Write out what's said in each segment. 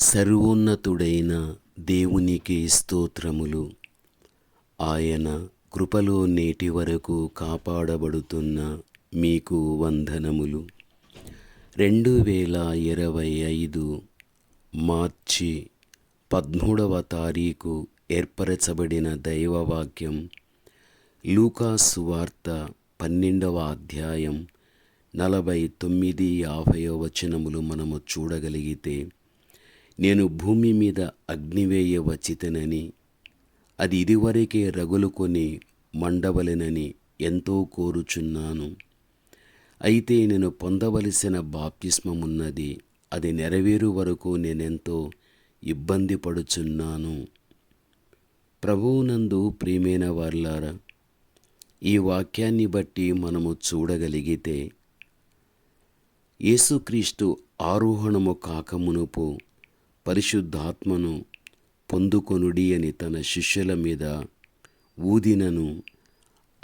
సర్వోన్నతుడైన దేవునికి స్తోత్రములు. ఆయన కృపలో నేటి వరకు కాపాడబడుతున్న మీకు వందనములు. రెండు వేల ఇరవై ఐదు మార్చి పద్మూడవ తారీఖు ఏర్పరచబడిన దైవవాక్యం లూకాసు వార్త పన్నెండవ అధ్యాయం నలభై తొమ్మిది యాభై వచనములు మనము చూడగలిగితే నేను భూమి మీద అగ్నివేయ వచ్చితనని అది ఇదివరకే రగులుకొని మండవలెనని ఎంతో కోరుచున్నాను. అయితే నేను పొందవలసిన బాప్తిస్మమున్నది అది నెరవేరు వరకు నేనెంతో ఇబ్బంది పడుచున్నాను. ప్రభువునందు ప్రియమైన వార్లారా ఈ వాక్యాన్ని బట్టి మనము చూడగలిగితే యేసుక్రీస్తు ఆరోహణము కాకమునుపు పరిశుద్ధాత్మను పొందుకొనుడి అని తన శిష్యుల మీద ఊదినను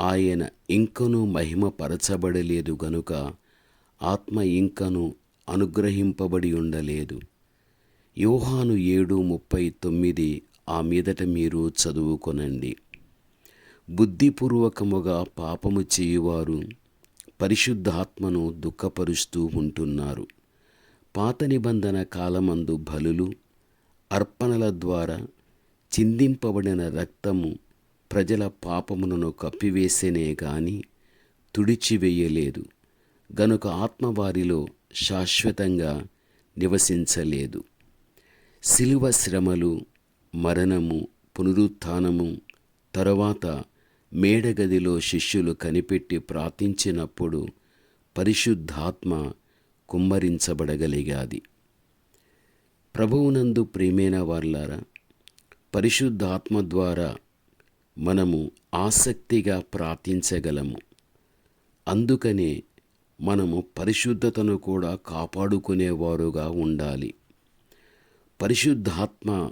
ఆయన ఇంకను మహిమపరచబడలేదు గనుక ఆత్మ ఇంకను అనుగ్రహింపబడి ఉండలేదు. యోహాను ఏడు ముప్పై తొమ్మిది ఆ మీదట మీరు చదువుకొనండి. బుద్ధిపూర్వకముగా పాపము చేయువారు పరిశుద్ధాత్మను దుఃఖపరుస్తూ ఉంటున్నారు. పాత నిబంధన కాలమందు బలులు అర్పణల ద్వారా చిందింపబడిన రక్తము ప్రజల పాపములను కప్పివేసేనే గాని తుడిచివేయలేదు గనుక ఆత్మ వారిలో శాశ్వతంగా నివసించలేదు. శిలువ శ్రమలు మరణము పునరుత్థానము తరువాత మేడగదిలో శిష్యులు కనిపెట్టి ప్రార్థించినప్పుడు పరిశుద్ధాత్మ కుమ్మరించబడగలిగాది. ప్రభువునందు ప్రేమైన వార్లారా పరిశుద్ధాత్మ ద్వారా మనము ఆసక్తిగా ప్రార్థించగలము. అందుకనే మనము పరిశుద్ధతను కూడా కాపాడుకునేవారుగా ఉండాలి. పరిశుద్ధాత్మ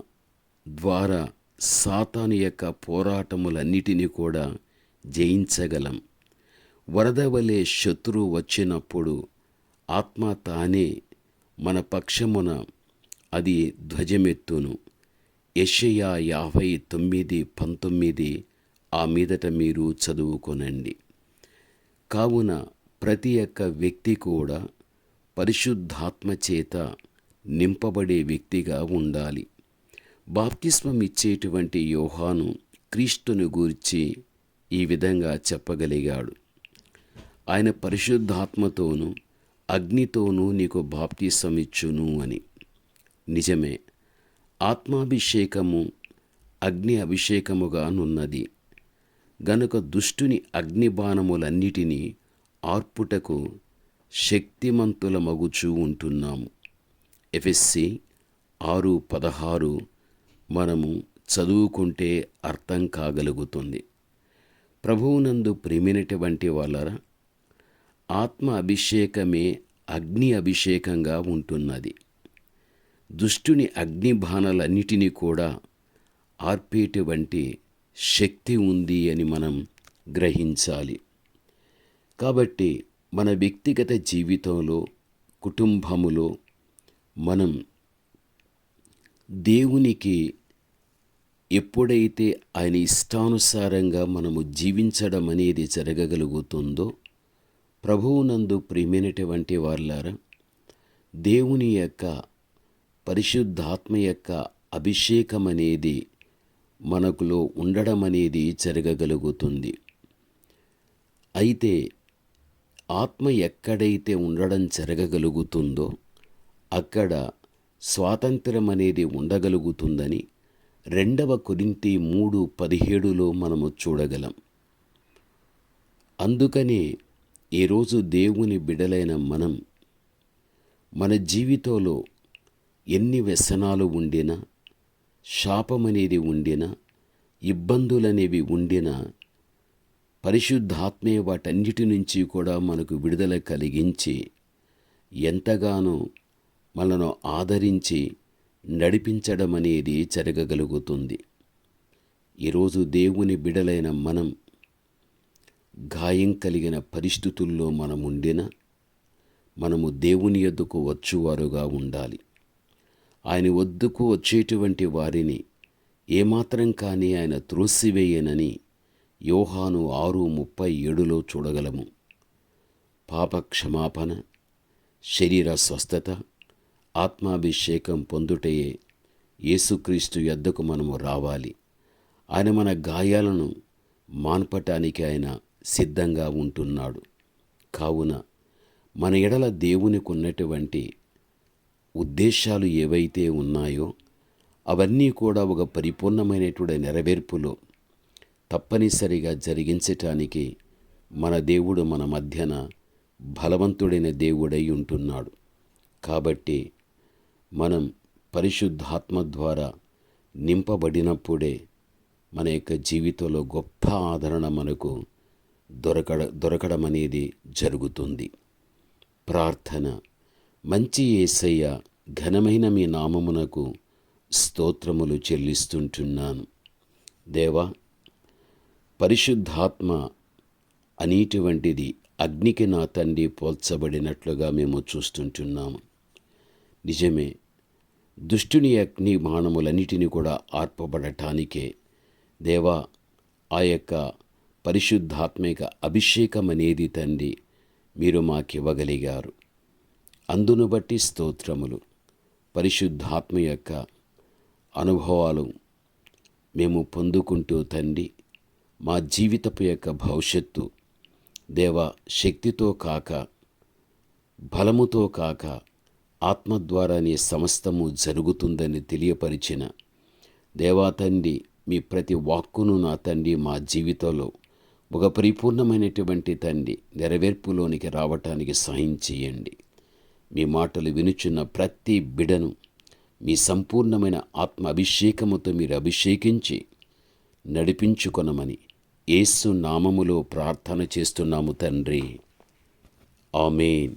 ద్వారా సాతాను యొక్క పోరాటములన్నిటినీ కూడా జయించగలం. వరద వలె శత్రువు వచ్చినప్పుడు ఆత్మ తానే మన పక్షమున అది ధ్వజమెత్తును. యషయా యాభై తొమ్మిది పంతొమ్మిది ఆ మీదట మీరు చదువుకొనండి. కావున ప్రతి ఒక్క వ్యక్తి కూడా పరిశుద్ధాత్మ చేత నింపబడే వ్యక్తిగా ఉండాలి. బాప్తిస్మం ఇచ్చేటువంటి యోహాను క్రీస్తును గూర్చి ఈ విధంగా చెప్పగలిగాడు. ఆయన పరిశుద్ధాత్మతోనూ అగ్నితోనూ నీకు బాప్తి ఇచ్చును అని. నిజమే ఆత్మాభిషేకము అగ్ని అభిషేకముగా నున్నది గనుక దుష్టుని అగ్నిబాణములన్నిటినీ ఆర్పుటకు శక్తిమంతుల మగుచూ ఉంటున్నాము. ఎఫ్ఎస్సి ఆరు పదహారు మనము చదువుకుంటే అర్థం కాగలుగుతుంది. ప్రభువునందు ప్రేమినటువంటి వాళ్ళరా? ఆత్మ అభిషేకమే అగ్ని అభిషేకంగా ఉంటున్నది. దుష్టుని అగ్ని బాణలన్నిటినీ కూడా ఆర్పేటువంటి శక్తి ఉంది అని మనం గ్రహించాలి. కాబట్టి మన వ్యక్తిగత జీవితంలో కుటుంబములో మనం దేవునికి ఎప్పుడైతే ఆయన ఇష్టానుసారంగా మనము జీవించడం అనేది జరగగలుగుతుందో ప్రభువునందు ప్రియమైనటువంటి వారులారా దేవుని యొక్క పరిశుద్ధాత్మ యొక్క అభిషేకం అనేది మనకులో ఉండడం అనేది జరగగలుగుతుంది. అయితే ఆత్మ ఎక్కడైతే ఉండడం జరగగలుగుతుందో అక్కడ స్వాతంత్రం అనేది ఉండగలుగుతుందని రెండవ కొరింతి మూడు పదిహేడులో మనము చూడగలం. అందుకనే ఈరోజు దేవుని బిడలైన మనం మన జీవితంలో ఎన్ని వ్యసనాలు ఉండినా శాపమనేది ఉండినా ఇబ్బందులనేవి ఉండినా పరిశుద్ధాత్మే వాటన్నిటి నుంచి కూడా మనకు విడుదల కలిగించి ఎంతగానో మనను ఆదరించి నడిపించడం అనేది జరగగలుగుతుంది ఈరోజు దేవుని బిడలైన మనం గాయం కలిగిన పరిస్థితుల్లో మనం ఉండిన మనము దేవుని యొద్దకు వచ్చువారుగా ఉండాలి. ఆయన వద్దకు వచ్చేటువంటి వారిని ఏమాత్రం కానీ ఆయన త్రోసివేయనని యోహాను ఆరు ముప్పై ఏడులో చూడగలము. పాప క్షమాపణ శరీర స్వస్థత ఆత్మాభిషేకం పొందుటయే యేసుక్రీస్తు యొద్దకు మనము రావాలి. ఆయన మన గాయాలను మాన్పటానికి ఆయన సిద్ధంగా ఉంటున్నాడు. కావున మన ఎడల దేవునికి ఉన్నటువంటి ఉద్దేశాలు ఏవైతే ఉన్నాయో అవన్నీ కూడా ఒక పరిపూర్ణమైనటువంటి నెరవేర్పులో తప్పనిసరిగా జరిగించటానికి మన దేవుడు మన మధ్యన బలవంతుడైన దేవుడై ఉంటున్నాడు. కాబట్టి మనం పరిశుద్ధాత్మ ద్వారా నింపబడినప్పుడే మన యొక్క జీవితంలో గొప్ప ఆదరణ మనకు దొరకడ దొరకడం అనేది జరుగుతుంది. ప్రార్థన. మంచి ఏసయ్య ఘనమైన మీ నామమునకు స్తోత్రములు చెల్లిస్తుంటున్నాను. దేవా పరిశుద్ధాత్మ అనేటువంటిది అగ్నికి నా తండ్రి పోల్చబడినట్లుగా మేము చూస్తుంటున్నాము. నిజమే దుష్టుని అగ్ని బాణములన్నిటినీ కూడా ఆర్పబడటానికే దేవా ఆ యొక్క పరిశుద్ధాత్మిక అభిషేకం అనేది తండ్రి మీరు మాకివ్వగలిగారు. అందును బట్టి స్తోత్రములు. పరిశుద్ధాత్మ యొక్క అనుభవాలు మేము పొందుకుంటూ తండ్రి మా జీవితపు యొక్క భవిష్యత్తు దేవ శక్తితో కాక బలముతో కాక ఆత్మ ద్వారానే సమస్తము జరుగుతుందని తెలియపరిచిన దేవా తండ్రి మీ ప్రతి వాక్కును నా తండ్రి మా జీవితంలో ఒక పరిపూర్ణమైనటువంటి తండ్రి నెరవేర్పులోనికి రావటానికి సహాయం చేయండి. మీ మాటలు వినుచున్న ప్రతి బిడను మీ సంపూర్ణమైన ఆత్మ అభిషేకముతో మీరు అభిషేకించి నడిపించుకొనమని ఏసు నామములో ప్రార్థన చేస్తున్నాము తండ్రి. ఆమెన్.